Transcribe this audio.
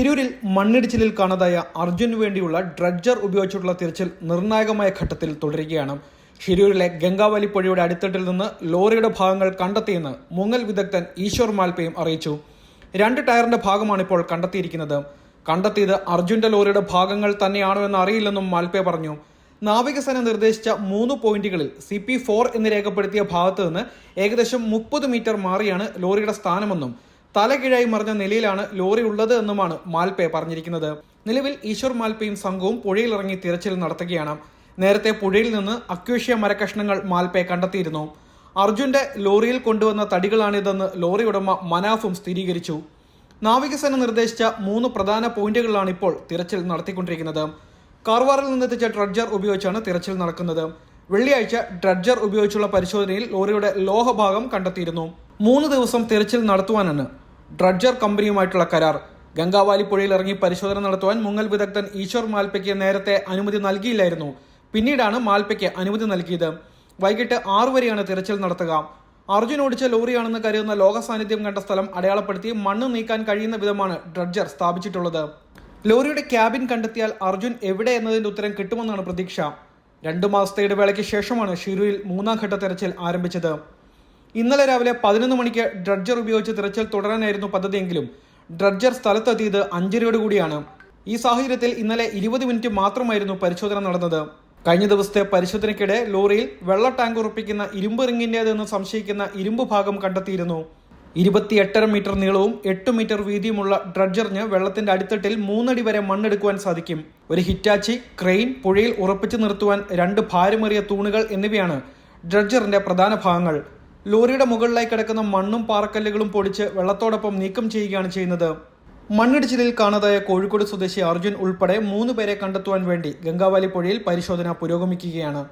ഷിരൂരിൽ മണ്ണിടിച്ചിലിൽ കാണാതായ അർജുനു വേണ്ടിയുള്ള ഡ്രഡ്ജർ ഉപയോഗിച്ചിട്ടുള്ള തിരച്ചിൽ നിർണായകമായ ഘട്ടത്തിൽ തുടരുകയാണ്. ഷിരൂരിലെ ഗംഗാവലി പുഴയുടെ അടിത്തട്ടിൽ നിന്ന് ലോറിയുടെ ഭാഗങ്ങൾ കണ്ടെത്തിയെന്ന് മുങ്ങൽ വിദഗ്ധൻ ഈശ്വർ മാൽപ്പയും അറിയിച്ചു. രണ്ട് ടയറിന്റെ ഭാഗമാണ് ഇപ്പോൾ കണ്ടെത്തിയിരിക്കുന്നത്. കണ്ടെത്തിയത് അർജുന്റെ ലോറിയുടെ ഭാഗങ്ങൾ തന്നെയാണോ എന്ന് അറിയില്ലെന്നും മാൽപ്പെ പറഞ്ഞു. നാവികസേന നിർദ്ദേശിച്ച മൂന്ന് പോയിന്റുകളിൽ സി പി ഫോർ എന്ന് രേഖപ്പെടുത്തിയ ഭാഗത്ത് നിന്ന് ഏകദേശം മുപ്പത് മീറ്റർ മാറിയാണ് ലോറിയുടെ സ്ഥാനമെന്നും തലകീഴായി മറിഞ്ഞ നിലയിലാണ് ലോറി ഉള്ളത് എന്നുമാണ് മാൽപേ പറഞ്ഞിരിക്കുന്നത്. നിലവിൽ ഈശ്വർ മാൽപേയും സംഘവും പുഴയിലിറങ്ങി തിരച്ചിൽ നടത്തുകയാണ്. നേരത്തെ പുഴയിൽ നിന്ന് അക്വേഷ്യ മരക്കഷ്ണങ്ങൾ മാൽപേ കണ്ടെത്തിയിരുന്നു. അർജുന്റെ ലോറിയിൽ കൊണ്ടുവന്ന തടികളാണിതെന്ന് ലോറി ഉടമ മനാഫും സ്ഥിരീകരിച്ചു. നാവികസേന നിർദ്ദേശിച്ച മൂന്ന് പ്രധാന പോയിന്റുകളിലാണ് ഇപ്പോൾ തിരച്ചിൽ നടത്തിക്കൊണ്ടിരിക്കുന്നത്. കാർവാറിൽ നിന്നെത്തിച്ച ഡ്രഡ്ജർ ഉപയോഗിച്ചാണ് തിരച്ചിൽ നടക്കുന്നത്. വെള്ളിയാഴ്ച ഡ്രഡ്ജർ ഉപയോഗിച്ചുള്ള പരിശോധനയിൽ ലോറിയുടെ ലോഹഭാഗം കണ്ടെത്തിയിരുന്നു. മൂന്ന് ദിവസം തിരച്ചിൽ നടത്തുവാനാണ് ഡ്രഡ്ജർ കമ്പനിയുമായിട്ടുള്ള കരാർ. ഗംഗാവാലി പുഴയിൽ ഇറങ്ങി പരിശോധന നടത്തുവാൻ മുങ്ങൽ വിദഗ്ധൻ ഈശ്വർ മാൽപ്പയ്ക്ക് നേരത്തെ അനുമതി നൽകിയില്ലായിരുന്നു. പിന്നീടാണ് മാൽപ്പയ്ക്ക് അനുമതി നൽകിയത്. വൈകിട്ട് ആറു വരെയാണ് തിരച്ചിൽ നടത്തുക. അർജുൻ ഓടിച്ച ലോറിയാണെന്ന് കരുതുന്ന ലോക സാന്നിധ്യം കണ്ട സ്ഥലം അടയാളപ്പെടുത്തി മണ്ണ് നീക്കാൻ കഴിയുന്ന വിധമാണ് ഡ്രഡ്ജർ സ്ഥാപിച്ചിട്ടുള്ളത്. ലോറിയുടെ ക്യാബിൻ കണ്ടെത്തിയാൽ അർജുൻ എവിടെ എന്നതിന്റെ ഉത്തരം കിട്ടുമെന്നാണ് പ്രതീക്ഷ. രണ്ടു മാസത്തെ ഇടവേളയ്ക്ക് ശേഷമാണ് ഷിരൂരിൽ മൂന്നാം ഘട്ട തെരച്ചിൽ ആരംഭിച്ചത്. ഇന്നലെ രാവിലെ പതിനൊന്ന് മണിക്ക് ഡ്രഡ്ജർ ഉപയോഗിച്ച് തിരച്ചിൽ തുടരാനായിരുന്നു പദ്ധതിയെങ്കിലും ഡ്രഡ്ജർ സ്ഥലത്തെത്തിയത് അഞ്ചരയോടുകൂടിയാണ് ഈ സാഹചര്യത്തിൽ ഇന്നലെ ഇരുപത് മിനിറ്റ് മാത്രമായിരുന്നു പരിശോധന നടന്നത്. കഴിഞ്ഞ ദിവസത്തെ പരിശോധനയ്ക്കിടെ ലോറിയിൽ വെള്ള ടാങ്ക് ഉറപ്പിക്കുന്ന ഇരുമ്പ് റിങ്ങിന്റേതെന്ന് സംശയിക്കുന്ന ഇരുമ്പ് ഭാഗം കണ്ടെത്തിയിരുന്നു. ഇരുപത്തി എട്ടര മീറ്റർ നീളവും എട്ട് മീറ്റർ വീതിയുമുള്ള ഡ്രഡ്ജറിന് വെള്ളത്തിന്റെ അടിത്തട്ടിൽ മൂന്നടി വരെ മണ്ണെടുക്കുവാൻ സാധിക്കും. ഒരു ഹിറ്റാച്ചി ക്രെയിൻ പുഴയിൽ ഉറപ്പിച്ചു നിർത്തുവാൻ രണ്ട് ഭാരമേറിയ തൂണുകൾ എന്നിവയാണ് ഡ്രഡ്ജറിന്റെ പ്രധാന ഭാഗങ്ങൾ. ലോറിയുടെ മുകളിലായി കിടക്കുന്ന മണ്ണും പാറക്കല്ലുകളും പൊടിച്ച് വെള്ളത്തോടൊപ്പം നീക്കം ചെയ്യുകയാണ് ചെയ്യുന്നത്. മണ്ണിടിച്ചിലിൽ കാണാതായ കോഴിക്കോട് സ്വദേശി അർജുൻ ഉൾപ്പെടെ മൂന്ന് പേരെ കണ്ടെത്തുവാൻ വേണ്ടി ഗംഗാവാലി പുഴയിൽ പരിശോധന പുരോഗമിക്കുകയാണ്.